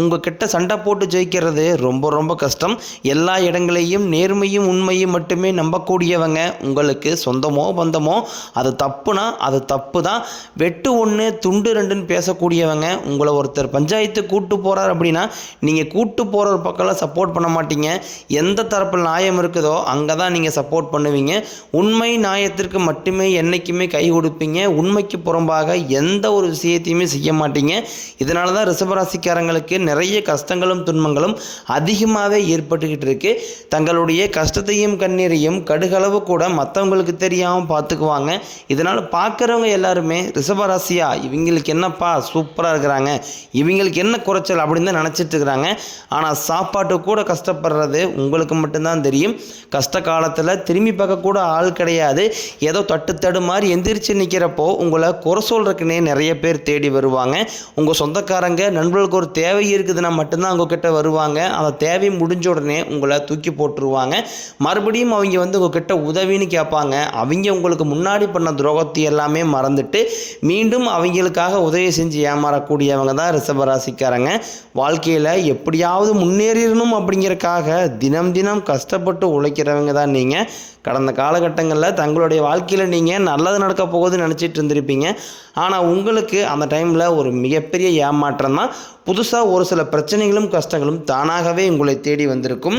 உங்ககிட்ட சண்டை போட்டு ஜெயிக்கிறது ரொம்ப ரொம்ப கஷ்டம். எல்லா இடங்களையும் நேர்மையும் உண்மையும் மட்டுமே நம்பக்கூடியவங்க. உங்களுக்கு சொந்தமோ பந்தமோ அது தப்புனா அது தப்பு தான் வெட்டு ஒன்று துண்டு ரெண்டுன்னு பேசக்கூடியவங்க. உங்களை ஒருத்தர் பஞ்சாயத்து கூட்டு போகிறார் அப்படின்னா நீங்கள் கூட்டு போகிற ஒரு பக்கம்லாம் சப்போர்ட் பண்ண மாட்டீங்க. எந்த தரப்பில் நியாயம் இருக்குதோ அங்கே தான் நீங்கள் சப்போர்ட் பண்ணுவீங்க. உண்மை நியாயத்திற்கு மட்டுமே என்றைக்குமே கை கொடுப்பீங்க. உண்மைக்கு புறம்பாக எந்த ஒரு விஷயத்தையுமே செய்ய மாட்டீங்க. இதனால தான் ரிஷபராசிக்காரங்களுக்கு நிறைய கஷ்டங்களும் துன்பங்களும் அதிகமாகவே ஏற்பட்டுக்கிட்டு இருக்கு. தங்களுடைய கஷ்டத்தையும் கண்ணீரையும் கடுகளவு கூட மற்றவங்களுக்கு தெரியாமல் பார்த்துக்குவாங்க. இதனால் பார்க்குறவங்க எல்லாருமே ரிஷபராசியா இவங்களுக்கு என்னப்பா சூப்பராக இருக்கிறாங்க. இவங்களுக்கு என்ன குறைச்சல் அப்படின்னு தான் நினச்சிட்டு இருக்கிறாங்க. ஆனால் சாப்பாட்டு கூட கஷ்டப்படுறது உங்களுக்கு மட்டும்தான் தெரியும். கஷ்ட காலத்தில் திரும்பி பார்க்கக்கூட ஆள் கிடையாது. ஏதோ தட்டு தடு மாதிரி எந்திரிச்சு நிற்கிறப்போ உங்களை குறை சொல்கிறதுக்குன்னே நிறைய பேர் தேடி வருவாங்க. உங்கள் சொந்தக்காரங்க நண்பர்களுக்கு ஒரு தேவை தேவை இருக்குதுன்னா மட்டும்தான் உங்ககிட்ட வருவாங்க. அந்த தேவை முடிஞ்ச உடனே உங்களை தூக்கி போட்டுருவாங்க. மறுபடியும் அவங்க வந்து உங்ககிட்ட உதவின்னு கேட்பாங்க. அவங்க உங்களுக்கு முன்னாடி பண்ண துரோகத்தை எல்லாமே மறந்துட்டு மீண்டும் அவங்களுக்காக உதவி செஞ்சு ஏமாறக்கூடியவங்க தான் ரிஷபராசிக்காரங்க. வாழ்க்கையில் எப்படியாவது முன்னேறிடணும் அப்படிங்கறக்காக தினம் தினம் கஷ்டப்பட்டு உழைக்கிறவங்க தான் நீங்கள் கடந்த காலகட்டங்களில் தங்களுடைய வாழ்க்கையில் நீங்கள் நல்லது நடக்க போகுதுன்னு நினச்சிட்டு இருந்திருப்பீங்க. ஆனால் உங்களுக்கு அந்த டைமில் ஒரு மிகப்பெரிய ஏமாற்றம் தான். புதுசாக ஒரு சில பிரச்சனைகளும் கஷ்டங்களும் தானாகவே உங்களை தேடி வந்திருக்கும்.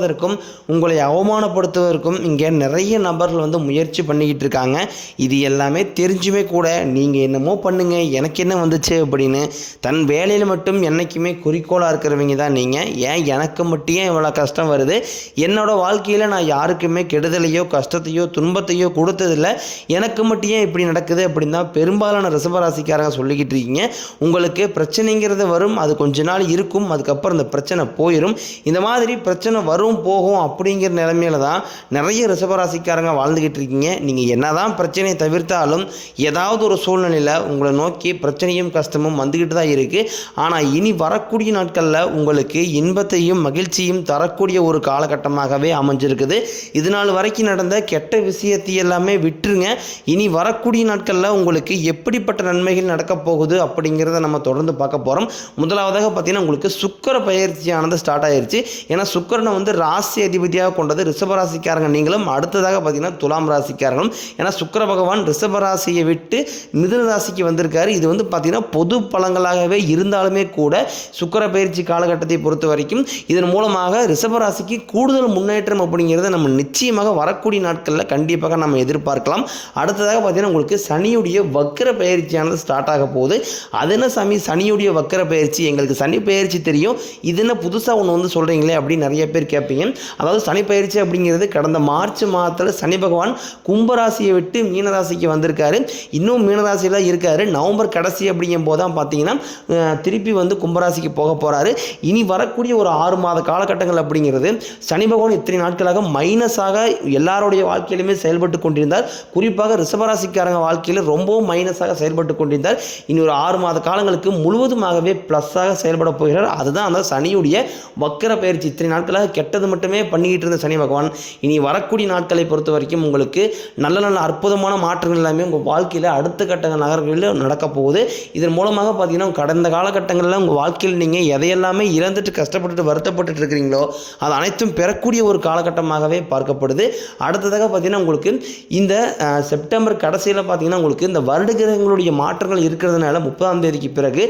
தடுப்பதற்கும் உங்களை அவமானப்படுத்துவதற்கும் இங்கே நிறைய நபர்கள் வந்து முயற்சி பண்ணிக்கிட்டு இருக்காங்க. இது எல்லாமே தெரிஞ்சுமே கூட நீங்கள் என்னமோ பண்ணுங்க எனக்கு என்ன வந்துச்சு அப்படின்னு தன் வேலையில் மட்டும் என்றைக்குமே குறிக்கோளாக இருக்கிறவங்க தான் நீங்கள் ஏன் எனக்கு மட்டும் ஏன் இவ்வளோ கஷ்டம் வருது? என்னோட வாழ்க்கையில் நான் யாருக்குமே கெடுதலையோ கஷ்டத்தையோ துன்பத்தையோ கொடுத்ததில்ல. எனக்கு மட்டும் ஏன் இப்படி நடக்குது அப்படின்னு தான் பெரும்பாலான ரிசபராசிக்காரங்க சொல்லிக்கிட்டு இருக்கீங்க. உங்களுக்கு பிரச்சனைங்கிறது வரும் அது கொஞ்ச நாள் இருக்கும் அதுக்கப்புறம் இந்த பிரச்சனை போயிடும் இந்த மாதிரி பிரச்சனை வரும் போகும் அப்படிங்கிற நிலைமையில தான் நிறைய ரிசபராசிக்காரங்க வாழ்ந்துக்கிட்டு இருக்கீங்க. நீங்கள் என்னதான் பிரச்சனையை தவிர்த்தாலும் ஏதாவது ஒரு சூழ்நிலையில் உங்களை நோக்கி பிரச்சனையும் கஷ்டமும் வந்துக்கிட்டு தான் இருக்குது ஆனால் இனி வரக்கூடிய நாட்களில் உங்களுக்கு இன்பத்தையும் மகிழ்ச்சியும் தரக்கூடிய ஒரு காலகட்டமாகவே அமைஞ்சிருக்குது. இது நாள் வரைக்கும் நடந்த கெட்ட விஷயத்தை எல்லாமே விட்டுருங்க. இனி வரக்கூடிய நாட்களில் உங்களுக்கு எப்படிப்பட்ட நன்மைகள் நடக்கப் போகுது அப்படிங்கிறத நம்ம தொடர்ந்து பார்க்க போகிறோம் முதலாவதாக பார்த்தீங்கன்னா உங்களுக்கு சுக்கர பயிற்சியானது ஸ்டார்ட் ஆயிருச்சு. ஏன்னா சுக்கரனை வந்து ராசி அதிபதியாக கொண்டது ரிஷபராசிக்காரங்க. நீங்களும் அடுத்ததாக பார்த்தீங்கன்னா துலாம் ராசிக்காரங்களும். ஏன்னா சுக்கர பகவான் ரிஷபராசியை விட்டு மிதுன ராசிக்கு வந்திருக்காரு. இது வந்து பார்த்தீங்கன்னா பொது பலங்களாகவே இருந்தாலுமே கூட சுக்கர பயிற்சி காலகட்டத்தை பொறுத்த வரைக்கும் இதன் மூலமாக ரிஷபராசிக்கு கூடுதல் முன்னேற்றம் அப்படிங்கிறத நம்ம நிச்சயமாக வரக்கூடிய நாட்களில் கண்டிப்பாக நம்ம எதிர்பார்க்கலாம். அடுத்ததாக பார்த்தீங்கன்னா உங்களுக்கு சனியுடைய வக்கர பயிற்சியானது ஸ்டார்ட் ஆக போகுது. அது என்ன சாமி? சனியுடைய வக்கர பயிற்சி. எங்களுக்கு சனி பயிற்சி தெரியும். இது என்ன புதுசாக ஒன்று வந்து சொல்கிறீங்களே அப்படின்னு நிறைய பேர் கேட்பாங்க. அதாவது சனி பயிற்சி அப்படிங்கிறது கடந்த மார்ச் மாதத்தில் சனி பகவான் கும்பராசியை விட்டு மீனராசிக்கு வந்திருக்காரு. இன்னும் மீனராசியில் தான் இருக்காரு. நவம்பர் கடைசி அப்படிங்கும் போது தான் பார்த்தீங்கன்னா திருப்பி வந்து கும்பராசிக்கு போக போகிறாரு இனி வரக்கூடிய ஒரு ஆறு மாத காலகட்டங்கள் அப்படிங்கிறது சனி பகவான் இத்தனை நாட்களாக மைனஸாக எல்லாருடைய வாழ்க்கையிலுமே செயல்பட்டு கொண்டிருந்தார். குறிப்பாக ரிஷபராசிக்காரங்க வாழ்க்கையில் ரொம்பவும் மைனஸாக செயல்பட்டு கொண்டிருந்தார். இனி ஒரு ஆறு மாத காலங்களுக்கு முழுவதுமாகவே ப்ளஸ்ஸாக செயல்பட போகிறார். அதுதான் அந்த சனியுடைய வக்கர பயிற்சி. இத்தனை நாட்களாக கெட்ட கெட்டது மட்டுமே பண்ணிக்கிட்டு இருந்த சனி பகவான். இனி வரக்கூடிய நாட்களை பொறுத்த வரைக்கும் உங்களுக்கு நல்ல நல்ல அற்புதமான மாற்றங்கள் எல்லாமே உங்கள் வாழ்க்கையில் அடுத்த கட்ட நகர்களில் நடக்க போகுது. இதன் மூலமாக பார்த்தீங்கன்னா கடந்த காலகட்டங்களில் உங்கள் வாழ்க்கையில் நீங்கள் எதையெல்லாமே இழந்துட்டு கஷ்டப்பட்டுட்டு வருத்தப்பட்டுட்டு இருக்கிறீங்களோ அது அனைத்தும் பெறக்கூடிய ஒரு காலகட்டமாகவே பார்க்கப்படுது. அடுத்ததாக பார்த்தீங்கன்னா உங்களுக்கு இந்த செப்டம்பர் கடைசியில் பார்த்தீங்கன்னா உங்களுக்கு இந்த வருட கிரகங்களுடைய மாற்றங்கள் இருக்கிறதுனால முப்பதாம் தேதிக்கு பிறகு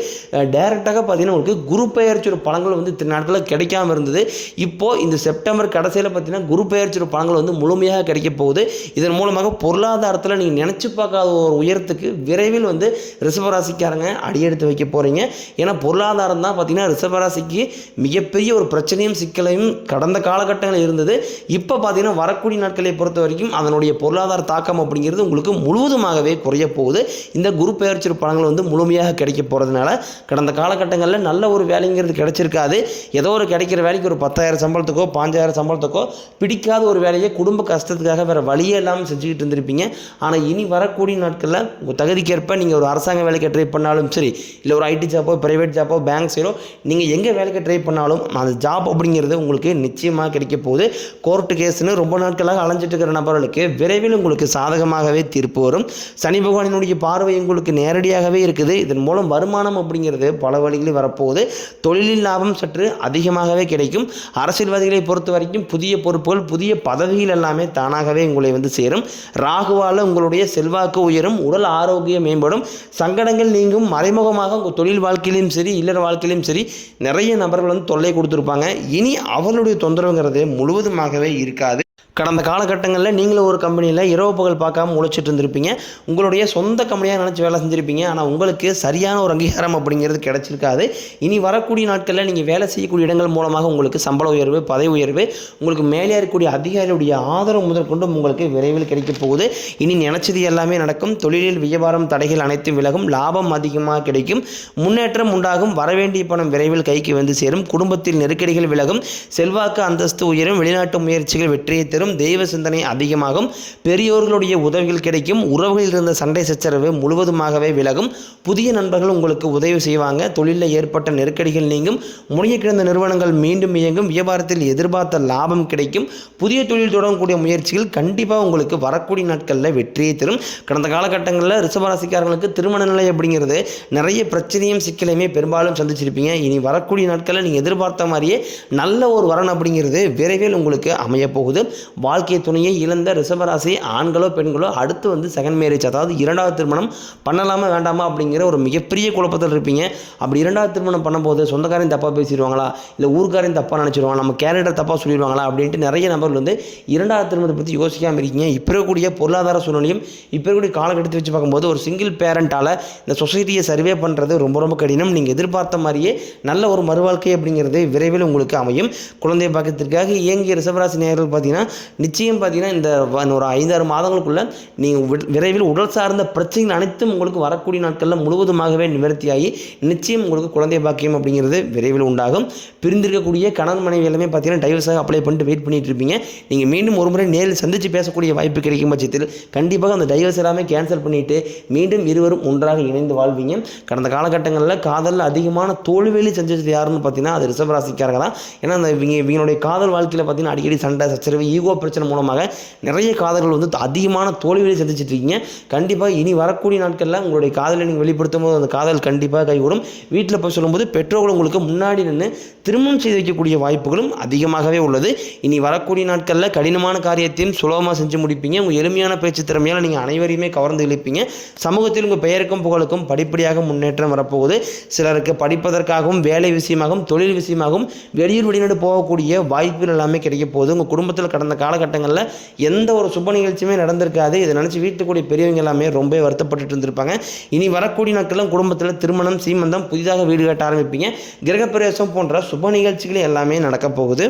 டைரெக்டாக பார்த்தீங்கன்னா உங்களுக்கு குரு பெயர்ச்சியோட பழங்கள் வந்து இத்தனை நாட்களில் கிடைக்காம இருந்தது. இப்போது இந்த செப்டம்பர் கடைசியில் பார்த்தீங்கன்னா குரு பெயர்ச்சியோட பலன்கள் வந்து முழுமையாக கிடைக்க போகுது. இதன் மூலமாக பொருளாதாரத்தில் நீங்கள் நினச்சி பார்க்காத ஒரு உயரத்துக்கு விரைவில் வந்து ரிஷபராசிக்காரங்க அடியெடுத்து வைக்க போகிறீங்க ஏன்னா பொருளாதாரம் தான் பார்த்தீங்கன்னா ரிஷபராசிக்கு மிகப்பெரிய ஒரு பிரச்சனையும் சிக்கலையும் கடந்த காலகட்டங்களில் இருந்தது. இப்போ பார்த்தீங்கன்னா வரக்கூடிய நாட்களை பொறுத்த வரைக்கும் அதனுடைய பொருளாதார தாக்கம் அப்படிங்கிறது உங்களுக்கு முழுவதுமாகவே குறைய போகுது. இந்த குரு பெயர்ச்சி பலன்கள் வந்து முழுமையாக கிடைக்க போகிறதுனால கடந்த காலகட்டங்களில் நல்ல ஒரு வேலைங்கிறது கிடைச்சிருக்காது. ஏதோ ஒரு கிடைக்கிற வேலைக்கு ஒரு பத்தாயிரம் சம்பளத்துக்கோ பாஞ்சாயிரம் சம்பளத்துக்கோ பிடிக்காத ஒரு வேலையை குடும்ப கஷ்டத்துக்காக வேறு வழியே இல்லாமல் செஞ்சுக்கிட்டு இருந்திருப்பீங்க. ஆனால் இனி வரக்கூடிய நாட்களில் உங்கள் தகுதிக்கேற்ப நீங்கள் ஒரு அரசாங்க வேலைக்கு ட்ரை பண்ணாலும் சரி இல்லை ஒரு ஐடி ஜாப்போ ப்ரைவேட் ஜாப்போ பேங்க் சைடோ நீங்கள் எங்கே வேலைக்கு ட்ரை பண்ணாலும் அந்த ஜாப் அப்படிங்கிறது உங்களுக்கு நிச்சயமாக கிடைக்க போகுது. கோர்ட்டு கேஸ்னு ரொம்ப நாட்களாக அலைஞ்சிட்டு இருக்கிற நபர்களுக்கு விரைவில் உங்களுக்கு சாதகமாகவே தீர்ப்பு வரும். சனி பகவானினுடைய பார்வை உங்களுக்கு நேரடியாகவே இருக்குது. இதன் மூலம் வருமானம் அப்படிங்கிறது பல வழிகளில் வரப்போகுது. தொழிலில் லாபம் சற்று அதிகமாகவே கிடைக்கும். அரசியல்வாதிகளை பொறுத்த வரைக்கும் புதிய பொறுப்புகள் புதிய பதவிகள் எல்லாமே தானாகவே உங்களை வந்து சேரும். ராகுவால் உங்களுடைய செல்வாக்கு உயரும் உடல் ஆரோக்கியம் மேம்படும். சங்கடங்கள் நீங்கும் மறைமுகமாக உங்கள் தொழில் வாழ்க்கையிலும் சரி இல்லற வாழ்க்கையிலும் சரி நிறைய நபர்கள் வந்து தொல்லை கொடுத்துருப்பாங்க. இனி அவர்களுடைய தொந்தரவுங்கிறது முழுவதுமாகவே இருக்காது. கடந்த காலகட்டங்களில் நீங்களும் ஒரு கம்பெனியில் இரவு பகல் பார்க்காம உழைச்சிட்டு இருந்திருப்பீங்க. உங்களுடைய சொந்த கம்பெனியாக நினச்சி வேலை செஞ்சுருப்பீங்க. ஆனால் உங்களுக்கு சரியான ஒரு அங்கீகாரம் அப்படிங்கிறது கிடச்சிருக்காது. இனி வரக்கூடிய நாட்களில் நீங்கள் வேலை செய்யக்கூடிய இடங்கள் மூலமாக உங்களுக்கு சம்பள உயர்வு பதவி உயர்வு உங்களுக்கு மேலே இருக்கக்கூடிய அதிகாரியுடைய ஆதரவு முதற்கொண்டு உங்களுக்கு விரைவில் கிடைக்கப் போகுது. இனி நினச்சது எல்லாமே நடக்கும். தொழிலில் வியாபாரம் தடைகள் அனைத்தும் விலகும். லாபம் அதிகமாக கிடைக்கும். முன்னேற்றம் உண்டாகும். வரவேண்டிய பணம் விரைவில் கைக்கு வந்து சேரும். குடும்பத்தில் நெருக்கடிகள் விலகும். செல்வாக்கு அந்தஸ்து உயரும். வெளிநாட்டு முயற்சிகள் வெற்றியை தரும். தெய்வ சிந்தனை அதிகமாகும். பெரியோர்களுடைய உதவிகள் கிடைக்கும். உறவுகளில் இருந்த சண்டை சச்சரவு முழுவதுமாகவே விலகும். புதிய நண்பர்கள் உங்களுக்கு உதவி செய்வாங்க. தொழிலில் ஏற்பட்ட நெருக்கடிகள் நீங்கும். முறைய கிடந்த நிறுவனங்கள் மீண்டும் இயங்கும். வியாபாரத்தில் எதிர்பார்த்த லாபம் கிடைக்கும். புதிய தொழில் தொடங்கக்கூடிய முயற்சிகள் கண்டிப்பாக உங்களுக்கு வரக்கூடிய நாட்களில் வெற்றியை தரும். கடந்த காலகட்டங்களில் ரிஷபராசிக்காரங்களுக்கு திருமண நிலை அப்படிங்கிறது நிறைய பிரச்சனையும் சிக்கலையுமே பெரும்பாலும் சந்திச்சிருப்பீங்க. இனி வரக்கூடிய நாட்களில் நீங்கள் எதிர்பார்த்த மாதிரியே நல்ல ஒரு வரன் அப்படிங்கிறது விரைவில் உங்களுக்கு அமையப்போகுது. வாழ்க்கை துணையை இழந்த ரிஷபராசி ஆண்களோ பெண்களோ அடுத்து வந்து செகண்ட் மேரேஜ் அதாவது இரண்டாவது திருமணம் பண்ணலாமா வேண்டாமா அப்படிங்கிற ஒரு மிகப்பெரிய குழப்பத்தில் இருப்பீங்க. அப்படி இரண்டாவது திருமணம் பண்ணும்போது சொந்தக்காரையும் தப்பாக பேசிடுவாங்களா? இல்லை ஊர்க்காரையும் தப்பாக நினச்சிடுவாங்க நம்ம கேரக்டர் தப்பாக சொல்லிடுவாங்களா? அப்படின்ட்டு நிறைய நபர்கள் வந்து இரண்டாவது திருமணத்தை பற்றி யோசிக்காமல் இருக்கீங்க. இப்போ இருக்கக்கூடிய பொருளாதார சூழ்நிலையும் இப்போ இருக்கக்கூடிய காலகட்டத்தை வச்சு பார்க்கும்போது ஒரு சிங்கிள் பேரண்ட்டால் இந்த சொசைட்டியை சர்வே பண்ணுறது ரொம்ப ரொம்ப கடினம். நீங்கள் எதிர்பார்த்த மாதிரியே நல்ல ஒரு மறுவாழ்க்கை அப்படிங்கிறது விரைவில் உங்களுக்கு அமையும். குழந்தை பாக்கத்திற்காக இயங்கிய ரிசவராசி நேர்கள் பார்த்தீங்கன்னா நிச்சயம் பார்த்தீங்கன்னா இந்த ஒரு ஐந்தாறு மாதங்களுக்குள்ளே நீங்கள் விரைவில் உடல் சார்ந்த பிரச்சனைகள் அனைத்தும் உங்களுக்கு வரக்கூடிய நாட்களில் முழுவதுமாகவே நிவர்த்தியாகி நிச்சயம் உங்களுக்கு குழந்தை பாக்கியம் அப்படிங்கிறது விரைவில் உண்டாகும். பிரிந்திருக்கக்கூடிய கணவன் மனைவி எல்லாமே பார்த்தீங்கன்னா டைவர்ஸாக அப்ளை பண்ணிட்டு வெயிட் பண்ணிட்டு இருப்பீங்க நீங்கள் மீண்டும் ஒரு முறை நேரில் சந்தித்து பேசக்கூடிய வாய்ப்பு கிடைக்கும் பட்சத்தில் கண்டிப்பாக அந்த டைவர்ஸ் எல்லாமே கேன்சல் பண்ணிட்டு மீண்டும் இருவரும் ஒன்றாக இணைந்து வாழ்வீங்க. கடந்த காலகட்டங்களில் காதலில் அதிகமான தோல்வியிலே செஞ்சது யாருன்னு பார்த்தீங்கன்னா அது ரிஷபராசிக்காரங்க தான். ஏன்னா அந்த இவங்க இவங்களுடைய காதல் வாழ்க்கையில் பார்த்தீங்கன்னா அடிக்கடி சண்டை சச்சரவு ஈகோ பிரச்சனை மூலமாக நிறைய காதல்கள் வந்து அதிகமான தோல்வியை சந்திச்சிட்டு இருக்கீங்க. கண்டிப்பாக இனி வரக்கூடிய நாட்களில் உங்களுடைய காதலை நீங்கள் வெளிப்படுத்தும் போது அந்த காதல் கண்டிப்பாக கைகூடும். வீட்டில் போய் சொல்லும்போது பெற்றோர்கள் உங்களுக்கு முன்னாடி நின்று திருமணம் செய்து வைக்கக்கூடிய வாய்ப்புகளும் அதிகமாகவே உள்ளது. இனி வரக்கூடிய நாட்களில் கடினமான காரியத்தையும் சுலபமாக செஞ்சு முடிப்பீங்க. உங்கள் எளிமையான பேச்சு திறமையால் நீங்கள் அனைவரையுமே கவர்ந்து இழுப்பீங்க. சமூகத்தில் உங்கள் பெயருக்கும் புகழுக்கும் படிப்படியாக முன்னேற்றம் வரப்போகுது. சிலருக்கு படிப்பதற்காகவும் வேலை விஷயமாகவும் தொழில் விஷயமாகவும் வெளியூர் வெளிநாடு போகக்கூடிய வாய்ப்புகள் எல்லாமே கிடைக்க போகுது. உங்கள் குடும்பத்தில் கடந்த காலகட்டங்களில் எந்த ஒரு சுப நிகழ்ச்சியுமே நடந்திருக்காது. இதை நினச்சி வீட்டுக்கூடிய பெரியவங்க எல்லாமே ரொம்ப வருத்தப்பட்டுட்டு இருந்திருப்பாங்க. இனி வரக்கூடிய நாட்களும் குடும்பத்தில் திருமணம் சீமந்தம் புதிதாக வீடு கட்ட ஆரம்பிப்பீங்க. கிரகப்பிரவேசம் போன்ற சுப நிகழ்ச்சிகள் எல்லாமே நடக்க போகுது.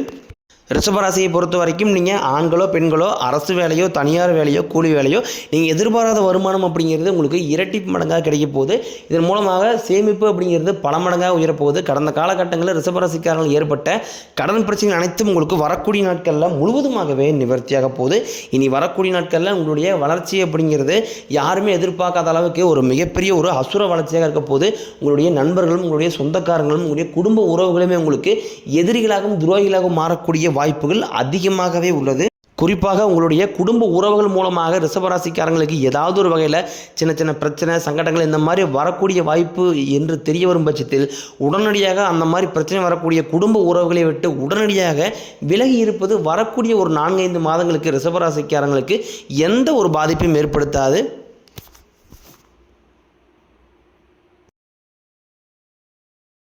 ரிஷபராசியை பொறுத்த வரைக்கும் நீங்கள் ஆண்களோ பெண்களோ அரசு வேலையோ தனியார் வேலையோ கூலி வேலையோ நீங்கள் எதிர்பாராத வருமானம் அப்படிங்கிறது உங்களுக்கு இரட்டிப்பு மடங்காக கிடைக்க போகுது. இதன் மூலமாக சேமிப்பு அப்படிங்கிறது பல மடங்காக உயரப்போகுது. கடந்த காலகட்டங்களில் ரிஷபராசிக்காரர்கள் ஏற்பட்ட கடன் பிரச்சனை அனைத்தும் உங்களுக்கு வரக்கூடிய நாட்களில் முழுவதுமாகவே நிவர்த்தியாக போகுது. இனி வரக்கூடிய நாட்களில் உங்களுடைய வளர்ச்சி அப்படிங்கிறது யாருமே எதிர்பார்க்காத அளவுக்கு ஒரு மிகப்பெரிய ஒரு அசுர வளர்ச்சியாக இருக்க போது உங்களுடைய நண்பர்களும் உங்களுடைய சொந்தக்காரங்களும் உங்களுடைய குடும்ப உறவுகளுமே உங்களுக்கு எதிரிகளாகவும் துரோகிகளாகவும் மாறக்கூடிய வாய்ப்புகள் அதிகமாகவே உள்ளது. குறிப்பாக உங்களுடைய குடும்ப உறவுகள் மூலமாக ரிஷபராசிக்காரங்களுக்கு ஏதாவது ஒரு வகையில் சின்ன சின்ன பிரச்சனை சங்கடங்கள் இந்த மாதிரி வரக்கூடிய வாய்ப்பு என்று தெரிய வரும் பட்சத்தில் உடனடியாக அந்த மாதிரி பிரச்சனை வரக்கூடிய குடும்ப உறவுகளை விட்டு உடனடியாக விலகி இருப்பது வரக்கூடிய ஒரு நான்கைந்து மாதங்களுக்கு ரிஷபராசிக்காரங்களுக்கு எந்த ஒரு பாதிப்பையும் ஏற்படுத்தாது.